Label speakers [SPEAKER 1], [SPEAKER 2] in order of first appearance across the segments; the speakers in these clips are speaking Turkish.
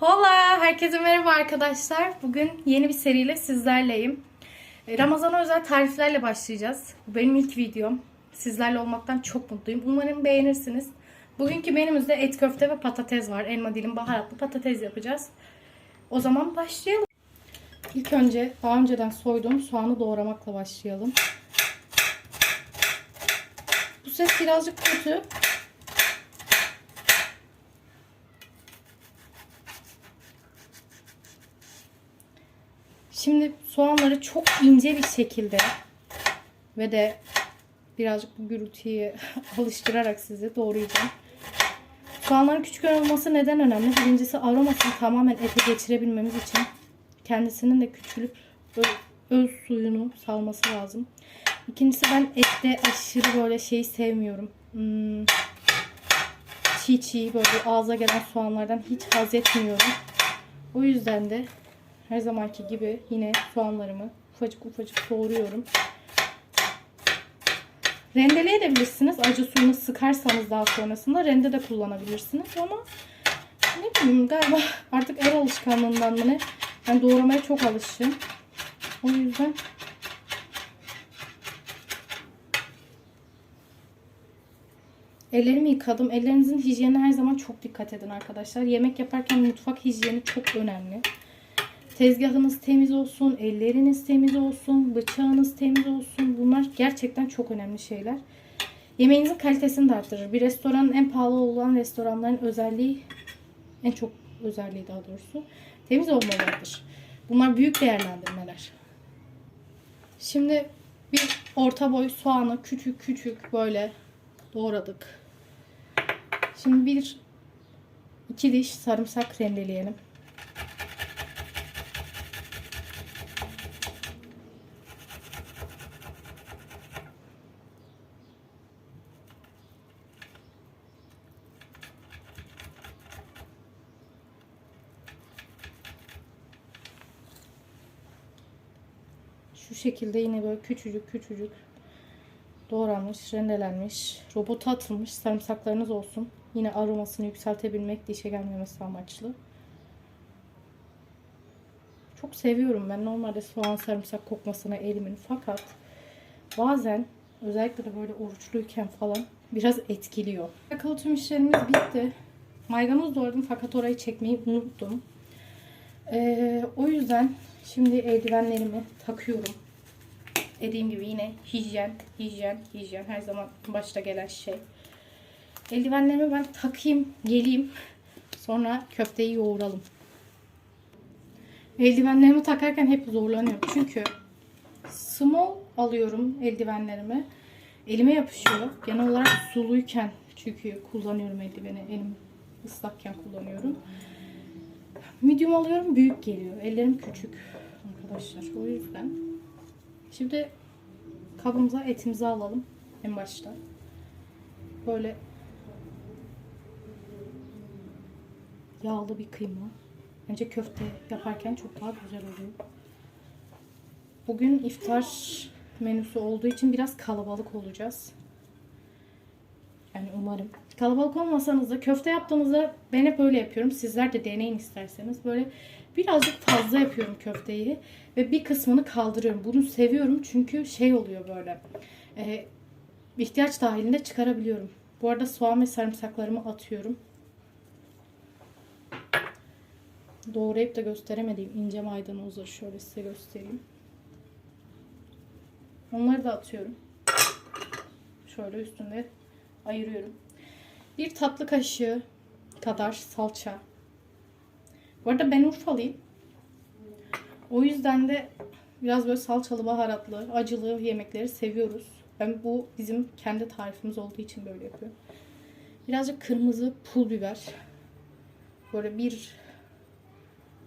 [SPEAKER 1] Hola, herkese merhaba arkadaşlar. Bugün yeni bir seriyle sizlerleyim. E, Ramazan'a özel tariflerle başlayacağız. Bu benim ilk videom. Sizlerle olmaktan çok mutluyum. Umarım beğenirsiniz. Bugünkü menümüzde et köfte ve patates var. Elma dilim baharatlı patates yapacağız. O zaman başlayalım. İlk önce daha önceden soyduğum soğanı doğramakla başlayalım. Bu ses birazcık kötü. Şimdi soğanları çok ince bir şekilde ve de birazcık bu gürültüyü alıştırarak sizi doğrayacağım. Soğanların küçük olması neden önemli? Birincisi aromasını tamamen ete geçirebilmemiz için kendisinin de küçülüp öz, öz suyunu salması lazım. İkincisi ben ette aşırı böyle şey sevmiyorum. Hmm, çiğ çiğ böyle ağza gelen soğanlardan hiç haz etmiyorum. O yüzden de her zamanki gibi yine soğanlarımı ufacık ufacık doğruyorum. Rendeleyebilirsiniz. Acı suyunu sıkarsanız daha sonrasında rende de kullanabilirsiniz ama ne bileyim galiba artık el alışkanlığından mı ne? Ben doğramaya çok alışığım. O yüzden Ellerimi yıkadım. Ellerinizin hijyenine her zaman çok dikkat edin arkadaşlar. Yemek yaparken mutfak hijyeni çok önemli. Tezgahınız temiz olsun, elleriniz temiz olsun, bıçağınız temiz olsun. Bunlar gerçekten çok önemli şeyler. Yemeğinizin kalitesini de arttırır. Bir restoranın en pahalı olan restoranların özelliği, en çok özelliği daha doğrusu, temiz olmalarıdır. Bunlar büyük değerlendirmeler. Şimdi bir orta boy soğanı küçük küçük böyle doğradık. Şimdi bir iki diş sarımsak rendeleyelim. Şu şekilde yine böyle küçücük küçücük doğranmış, rendelenmiş, robota atılmış sarımsaklarınız olsun. Yine aromasını yükseltebilmek, dişe gelmemesi amaçlı. Çok seviyorum ben normalde soğan sarımsak kokmasına elimin fakat bazen özellikle de böyle oruçluyken falan biraz etkiliyor. Alakalı tüm işlerimiz bitti. Maydanoz doğradım fakat orayı çekmeyi unuttum. Ee, o yüzden şimdi eldivenlerimi takıyorum. Dediğim gibi yine hijyen, hijyen, hijyen her zaman başta gelen şey. Eldivenlerimi ben takayım, geleyim. Sonra köfteyi yoğuralım. Eldivenlerimi takarken hep zorlanıyorum. Çünkü small alıyorum eldivenlerimi. Elime yapışıyor. Genel olarak suluyken çünkü kullanıyorum eldiveni. Elim ıslakken kullanıyorum. Medium alıyorum büyük geliyor. Ellerim küçük arkadaşlar. O yüzden. Şimdi kabımıza etimizi alalım en başta. Böyle yağlı bir kıyma. Bence köfte yaparken çok daha güzel oluyor. Bugün iftar menüsü olduğu için biraz kalabalık olacağız. Yani umarım. Kalabalık olmasanız da köfte yaptığınızda ben hep öyle yapıyorum. Sizler de deneyin isterseniz. Böyle birazcık fazla yapıyorum köfteyi. Ve bir kısmını kaldırıyorum. Bunu seviyorum çünkü şey oluyor böyle. E, ihtiyaç dahilinde çıkarabiliyorum. Bu arada soğan ve sarımsaklarımı atıyorum. Doğrayıp da gösteremediğim ince maydanozları şöyle size göstereyim. Onları da atıyorum. Şöyle üstünde ayırıyorum. Bir tatlı kaşığı kadar salça. Bu arada ben Urfalıyım. O yüzden de biraz böyle salçalı, baharatlı, acılı yemekleri seviyoruz. Ben bu bizim kendi tarifimiz olduğu için böyle yapıyorum. Birazcık kırmızı pul biber. Böyle bir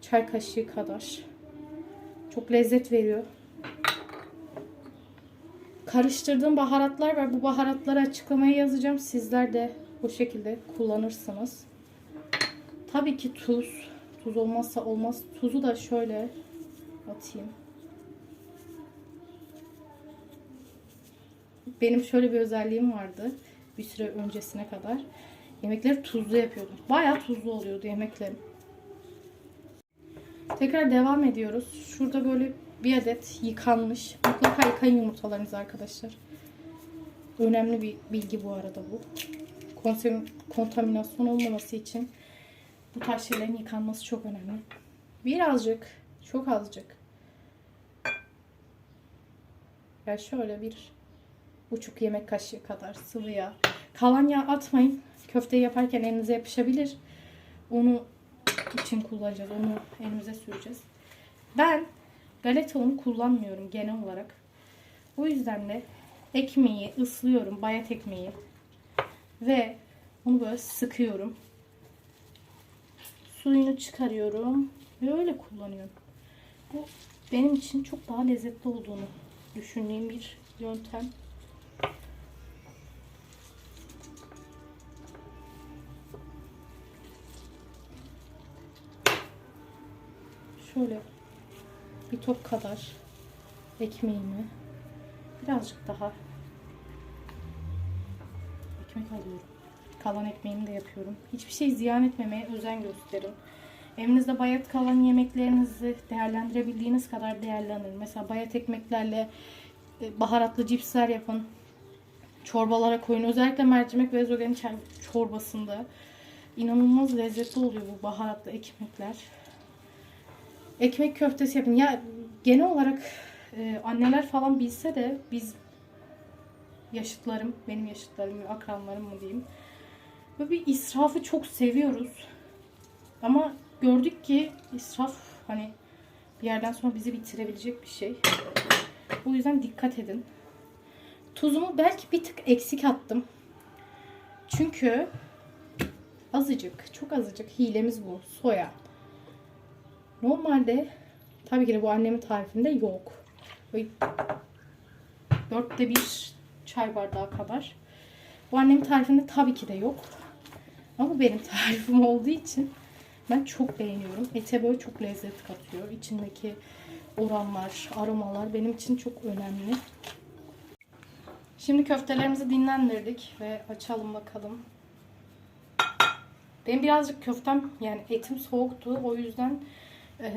[SPEAKER 1] çay kaşığı kadar. Çok lezzet veriyor. Karıştırdığım baharatlar var. Bu baharatları açıklamaya yazacağım. Sizler de bu şekilde kullanırsınız. Tabii ki tuz. Tuz olmazsa olmaz. Tuzu da şöyle atayım. Benim şöyle bir özelliğim vardı. Bir süre öncesine kadar. Yemekleri tuzlu yapıyordum. Bayağı tuzlu oluyordu yemeklerim. Tekrar devam ediyoruz. Şurada böyle bir adet yıkanmış. Mutlaka yıkayın yumurtalarınızı arkadaşlar. Önemli bir bilgi bu arada bu. Kontaminasyon olmaması için bu tarz şeylerin yıkanması çok önemli. Birazcık, çok azıcık. Ya şöyle bir buçuk yemek kaşığı kadar sıvı yağ. Kalan yağ atmayın. Köfteyi yaparken elinize yapışabilir. Onu için kullanacağız. Onu elimize süreceğiz. Ben galeta unu kullanmıyorum genel olarak. O yüzden de ekmeği ıslıyorum. Bayat ekmeği. Ve onu böyle sıkıyorum. Suyunu çıkarıyorum. Ve öyle kullanıyorum. Bu benim için çok daha lezzetli olduğunu düşündüğüm bir yöntem. Şöyle bir top kadar ekmeğimi birazcık daha ekmek alıyorum. Kalan ekmeğimi de yapıyorum. Hiçbir şey ziyan etmemeye özen gösterin. Evinizde bayat kalan yemeklerinizi değerlendirebildiğiniz kadar değerlendirin. Mesela bayat ekmeklerle e, baharatlı cipsler yapın. Çorbalara koyun. Özellikle mercimek ve ezogelin çor- çorbasında inanılmaz lezzetli oluyor bu baharatlı ekmekler. Ekmek köftesi yapın. Ya genel olarak e, anneler falan bilse de biz yaşıtlarım, benim yaşıtlarım, akranlarım mı diyeyim. Böyle bir israfı çok seviyoruz. Ama gördük ki israf hani bir yerden sonra bizi bitirebilecek bir şey. Bu yüzden dikkat edin. Tuzumu belki bir tık eksik attım. Çünkü azıcık, çok azıcık hilemiz bu. Soya. Normalde tabii ki de bu annemin tarifinde yok. Dörtte bir çay bardağı kadar. Bu annemin tarifinde tabii ki de yok. Ama benim tarifim olduğu için ben çok beğeniyorum. Ete böyle çok lezzet katıyor. İçindeki oranlar, aromalar benim için çok önemli. Şimdi köftelerimizi dinlendirdik ve açalım bakalım. Benim birazcık köftem yani etim soğuktu. O yüzden eee,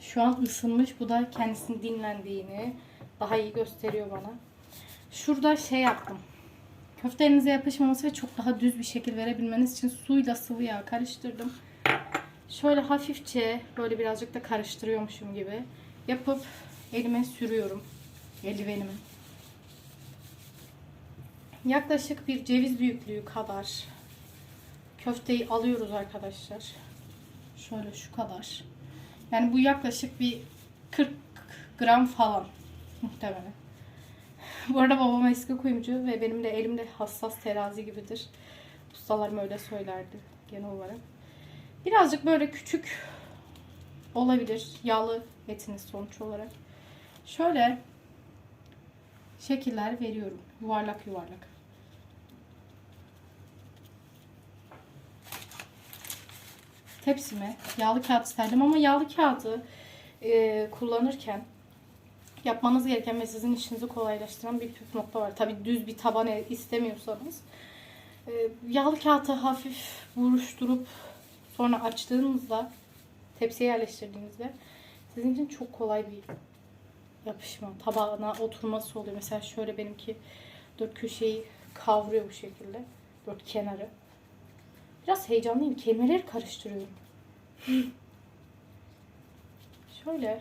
[SPEAKER 1] şu an ısınmış. Bu da kendisinin dinlendiğini daha iyi gösteriyor bana. Şurada şey yaptım. Köftelerinize yapışmaması ve çok daha düz bir şekil verebilmeniz için suyla sıvı yağ karıştırdım. Şöyle hafifçe böyle birazcık da karıştırıyormuşum gibi yapıp elime sürüyorum. Eldivenimi. Yaklaşık bir ceviz büyüklüğü kadar köfteyi alıyoruz arkadaşlar. Şöyle şu kadar. Yani bu yaklaşık bir 40 gram falan muhtemelen. Bu arada babam eski kuyumcu ve benim de elimde hassas terazi gibidir. Ustalarım öyle söylerdi genel olarak. Birazcık böyle küçük olabilir. Yağlı etiniz sonuç olarak. Şöyle şekiller veriyorum. Yuvarlak yuvarlak. Tepsime yağlı kağıt serdim ama yağlı kağıdı e, kullanırken yapmanız gereken ve sizin işinizi kolaylaştıran bir püf nokta var. Tabi düz bir taban e- istemiyorsanız. e, yağlı kağıtı hafif buruşturup sonra açtığınızda tepsiye yerleştirdiğinizde sizin için çok kolay bir yapışma, tabağına oturması oluyor. Mesela şöyle benimki dört köşeyi kavruyor bu şekilde. Dört kenarı. Biraz heyecanlıyım. Kelimeleri karıştırıyorum. Şöyle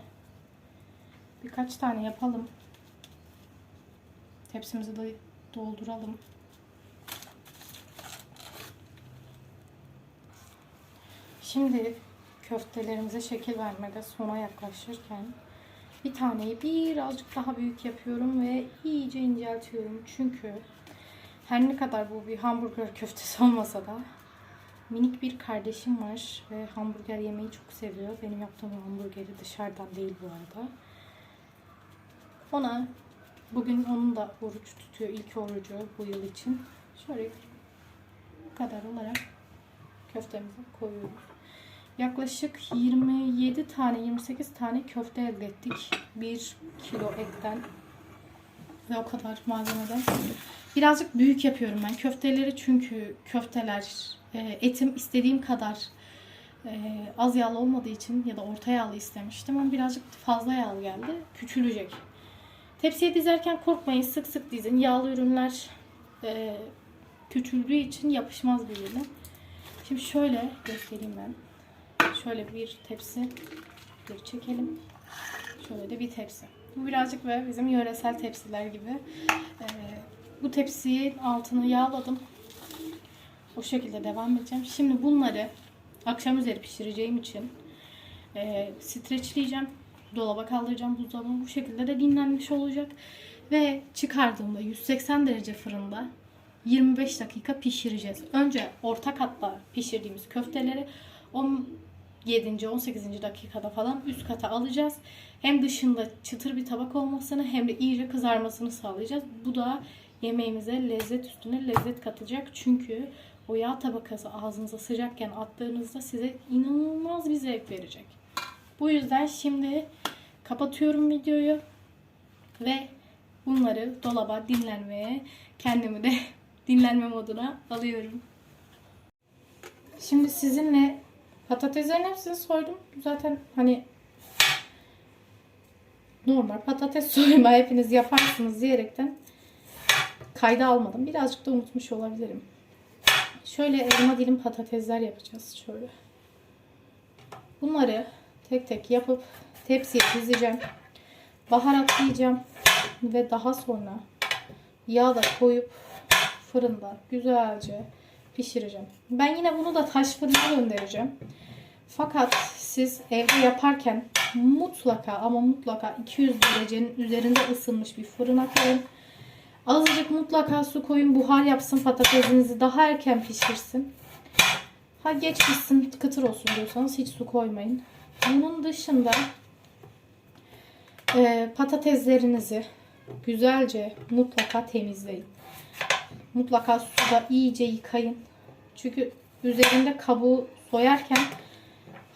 [SPEAKER 1] birkaç tane yapalım. Tepsimizi de dolduralım. Şimdi köftelerimize şekil vermede sona yaklaşırken bir taneyi birazcık daha büyük yapıyorum ve iyice inceltiyorum. Çünkü her ne kadar bu bir hamburger köftesi olmasa da minik bir kardeşim var ve hamburger yemeyi çok seviyor. Benim yaptığım hamburgeri dışarıdan değil bu arada. Ona bugün onun da oruç tutuyor. ilk orucu bu yıl için. Şöyle bu kadar olarak köftemizi koyuyoruz. Yaklaşık 27 tane 28 tane köfte elde ettik. 1 kilo etten ve o kadar malzemeden. Birazcık büyük yapıyorum ben köfteleri çünkü köfteler e, etim istediğim kadar Ee, az yağlı olmadığı için ya da orta yağlı istemiştim ama birazcık fazla yağlı geldi. Küçülecek. Tepsiye dizerken korkmayın sık sık dizin. Yağlı ürünler e, küçüldüğü için yapışmaz birbirine. Şimdi şöyle göstereyim ben. Şöyle bir tepsi bir çekelim. Şöyle de bir tepsi. Bu birazcık böyle bizim yöresel tepsiler gibi. Ee, bu tepsiyi altını yağladım. O şekilde devam edeceğim. Şimdi bunları akşam üzeri pişireceğim için e, streçleyeceğim. Dolaba kaldıracağım buzdolabına. Bu şekilde de dinlenmiş olacak. Ve çıkardığımda 180 derece fırında 25 dakika pişireceğiz. Önce orta katta pişirdiğimiz köfteleri 17. 18. dakikada falan üst kata alacağız. Hem dışında çıtır bir tabak olmasını hem de iyice kızarmasını sağlayacağız. Bu da yemeğimize lezzet üstüne lezzet katacak. Çünkü o yağ tabakası ağzınıza sıcakken attığınızda size inanılmaz bir zevk verecek. Bu yüzden şimdi kapatıyorum videoyu ve bunları dolaba dinlenmeye kendimi de dinlenme moduna alıyorum. Şimdi sizinle patateslerin hepsini soydum. Zaten hani normal patates soyma hepiniz yaparsınız diyerekten kayda almadım. Birazcık da unutmuş olabilirim. Şöyle elma dilim patatesler yapacağız. Şöyle. Bunları tek tek yapıp tepsiye dizeceğim. Baharatlayacağım. Ve daha sonra yağ da koyup fırında güzelce pişireceğim. Ben yine bunu da taş fırına göndereceğim. Fakat siz evde yaparken mutlaka ama mutlaka 200 derecenin üzerinde ısınmış bir fırına koyun. Azıcık mutlaka su koyun buhar yapsın patatesinizi daha erken pişirsin. Ha geç pişsin kıtır olsun diyorsanız hiç su koymayın. Bunun dışında e, patateslerinizi güzelce mutlaka temizleyin. Mutlaka suda iyice yıkayın. Çünkü üzerinde kabuğu soyarken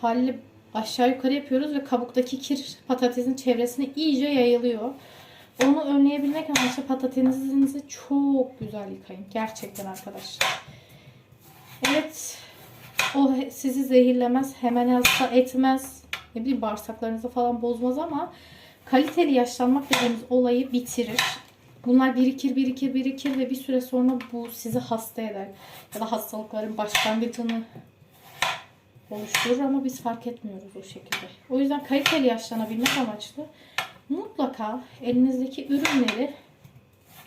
[SPEAKER 1] haliyle aşağı yukarı yapıyoruz ve kabuktaki kir patatesin çevresine iyice yayılıyor. Onu önleyebilmek amaçlı patatesinizi çok güzel yıkayın. Gerçekten arkadaşlar. Evet. O sizi zehirlemez. Hemen hasta etmez. Ne bileyim bağırsaklarınızı falan bozmaz ama kaliteli yaşlanmak dediğimiz olayı bitirir. Bunlar birikir, birikir, birikir ve bir süre sonra bu sizi hasta eder. Ya da hastalıkların başlangıcını oluşturur ama biz fark etmiyoruz o şekilde. O yüzden kaliteli yaşlanabilmek amaçlı mutlaka elinizdeki ürünleri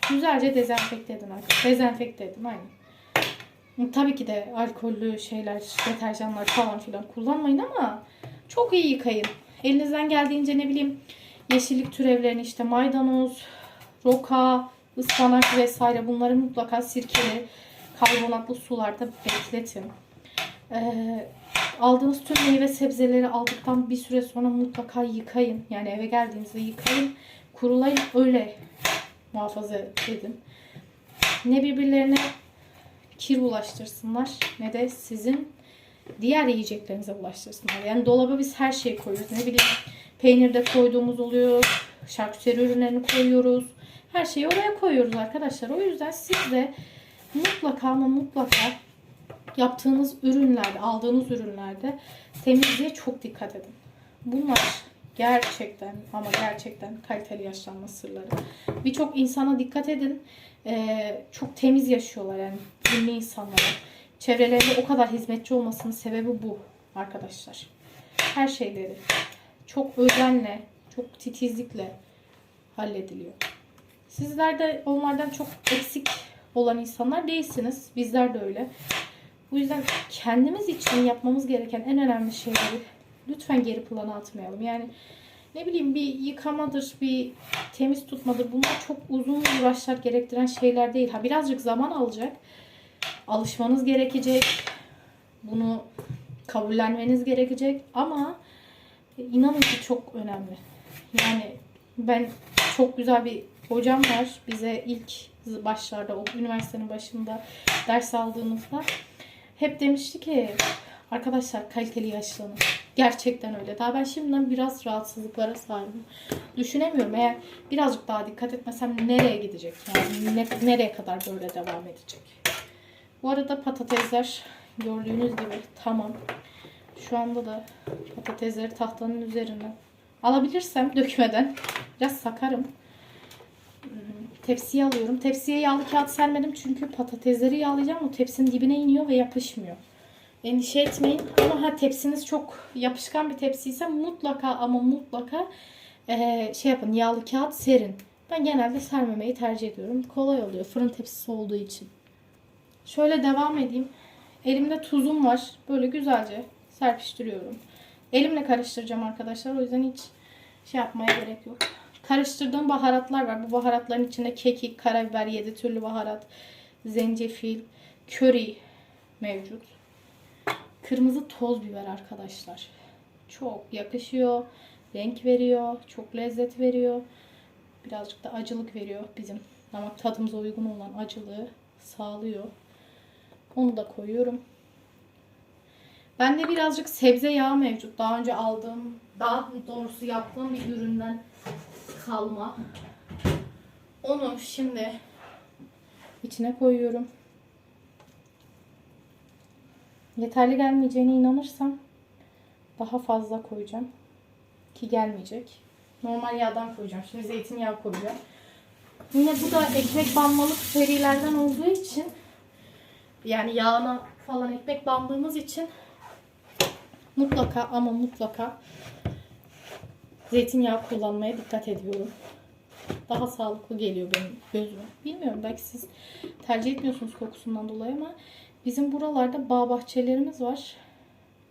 [SPEAKER 1] güzelce dezenfekte edin. Dezenfekte edin aynen. Tabii ki de alkollü şeyler, deterjanlar falan filan kullanmayın ama çok iyi yıkayın. Elinizden geldiğince ne bileyim yeşillik türevlerini işte maydanoz, roka, ıspanak vesaire bunları mutlaka sirkeli, karbonatlı sularda bekletin. Ee, aldığınız tüm meyve sebzeleri aldıktan bir süre sonra mutlaka yıkayın. Yani eve geldiğinizde yıkayın, kurulayın, öyle muhafaza edin. Ne birbirlerine kir bulaştırsınlar ne de sizin diğer yiyeceklerinize bulaştırsınlar. Yani dolaba biz her şeyi koyuyoruz. Ne bileyim peynirde koyduğumuz oluyor, şarküteri ürünlerini koyuyoruz. Her şeyi oraya koyuyoruz arkadaşlar. O yüzden siz de mutlaka ama mutlaka yaptığınız ürünlerde, aldığınız ürünlerde temizliğe çok dikkat edin. Bunlar gerçekten ama gerçekten kaliteli yaşlanma sırları. Birçok insana dikkat edin. Ee, çok temiz yaşıyorlar yani ünlü insanlar. Çevrelerinde o kadar hizmetçi olmasının sebebi bu arkadaşlar. Her şeyleri çok özenle, çok titizlikle hallediliyor. Sizler de onlardan çok eksik olan insanlar değilsiniz. Bizler de öyle. Bu yüzden kendimiz için yapmamız gereken en önemli şeyleri lütfen geri plana atmayalım. Yani ne bileyim bir yıkamadır, bir temiz tutmadır. Bunlar çok uzun uğraşlar gerektiren şeyler değil. Ha birazcık zaman alacak. Alışmanız gerekecek. Bunu kabullenmeniz gerekecek ama inanın ki çok önemli. Yani ben çok güzel bir hocam var. Bize ilk başlarda o üniversitenin başında ders aldığımızda hep demişti ki arkadaşlar kaliteli yaşlanın. Gerçekten öyle. Daha ben şimdiden biraz rahatsızlıklara sahibim. Düşünemiyorum eğer birazcık daha dikkat etmesem nereye gidecek? Yani ne, nereye kadar böyle devam edecek? Bu arada patatesler gördüğünüz gibi tamam. Şu anda da patatesleri tahtanın üzerine alabilirsem dökmeden biraz sakarım. Hmm, Tepsiye alıyorum. Tepsiye yağlı kağıt sermedim çünkü patatesleri yağlayacağım. O tepsinin dibine iniyor ve yapışmıyor. Endişe etmeyin. Ama ha tepsiniz çok yapışkan bir tepsiyse mutlaka ama mutlaka eee, şey yapın yağlı kağıt serin. Ben genelde sermemeyi tercih ediyorum. Kolay oluyor fırın tepsisi olduğu için. Şöyle devam edeyim. Elimde tuzum var. Böyle güzelce serpiştiriyorum. Elimle karıştıracağım arkadaşlar. O yüzden hiç şey yapmaya gerek yok. Karıştırdığım baharatlar var. Bu baharatların içinde kekik, karabiber, 7 türlü baharat, zencefil, köri mevcut. Kırmızı toz biber arkadaşlar. Çok yakışıyor. Renk veriyor. Çok lezzet veriyor. Birazcık da acılık veriyor. Bizim damak tadımıza uygun olan acılığı sağlıyor. Onu da koyuyorum. Bende birazcık sebze yağı mevcut. Daha önce aldığım, daha doğrusu yaptığım bir üründen kalma. Onu şimdi içine koyuyorum. Yeterli gelmeyeceğine inanırsam daha fazla koyacağım. Ki gelmeyecek. Normal yağdan koyacağım. Şimdi zeytinyağı koyacağım. Yine bu da ekmek banmalık serilerden olduğu için yani yağına falan ekmek bandığımız için mutlaka ama mutlaka zeytinyağı kullanmaya dikkat ediyorum. Daha sağlıklı geliyor benim gözüme. Bilmiyorum belki siz tercih etmiyorsunuz kokusundan dolayı ama bizim buralarda bağ bahçelerimiz var.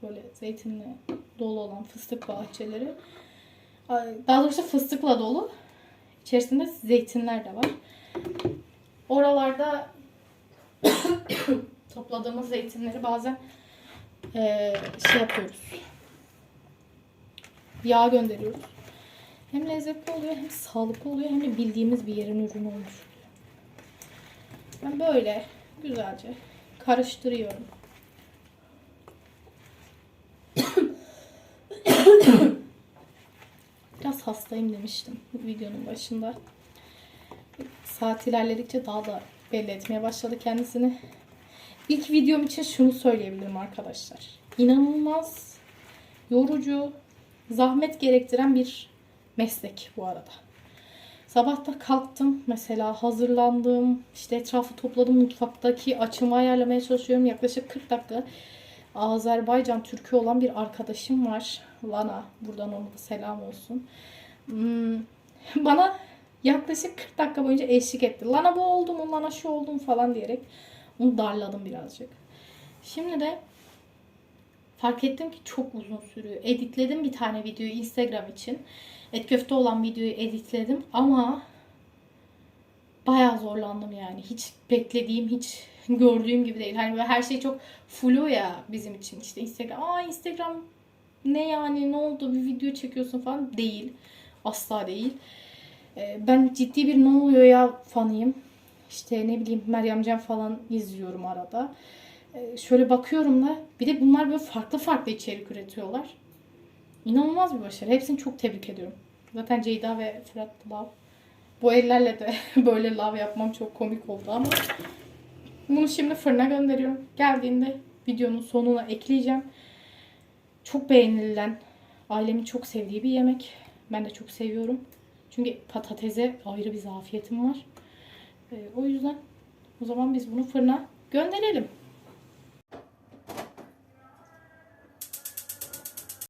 [SPEAKER 1] Böyle zeytinle dolu olan fıstık bahçeleri. Daha doğrusu fıstıkla dolu. İçerisinde zeytinler de var. Oralarda topladığımız zeytinleri bazen eee, şey yapıyoruz. Yağ gönderiyoruz. Hem lezzetli oluyor hem sağlıklı oluyor hem de bildiğimiz bir yerin ürünü olmuş. Ben böyle güzelce karıştırıyorum. Biraz hastayım demiştim videonun başında. Saat ilerledikçe daha da belli etmeye başladı kendisini. İlk videom için şunu söyleyebilirim arkadaşlar. İnanılmaz yorucu, zahmet gerektiren bir meslek bu arada. Sabah da kalktım mesela hazırlandım. işte etrafı topladım mutfaktaki açımı ayarlamaya çalışıyorum. Yaklaşık 40 dakika Azerbaycan Türkü olan bir arkadaşım var. Lana. Buradan ona da selam olsun. Hmm, Bana yaklaşık 40 dakika boyunca eşlik etti. Lana bu oldu mu, Lana şu oldu mu falan diyerek onu darladım birazcık. Şimdi de fark ettim ki çok uzun sürüyor. Editledim bir tane videoyu Instagram için. Et köfte olan videoyu editledim ama bayağı zorlandım yani. Hiç beklediğim, hiç gördüğüm gibi değil. Hani böyle her şey çok flu ya bizim için. İşte Instagram, aa Instagram ne yani ne oldu bir video çekiyorsun falan değil. Asla değil. Ee, Ben ciddi bir ne oluyor ya fanıyım. İşte ne bileyim Meryem Can falan izliyorum arada. Ee, Şöyle bakıyorum da bir de bunlar böyle farklı farklı içerik üretiyorlar. İnanılmaz bir başarı. Hepsini çok tebrik ediyorum. Zaten Ceyda ve Fırat Lav. Bu ellerle de böyle lav yapmam çok komik oldu ama bunu şimdi fırına gönderiyorum. Geldiğinde videonun sonuna ekleyeceğim. Çok beğenilen, ailemin çok sevdiği bir yemek. Ben de çok seviyorum. Çünkü patatese ayrı bir zafiyetim var. Ee, o yüzden o zaman biz bunu fırına gönderelim.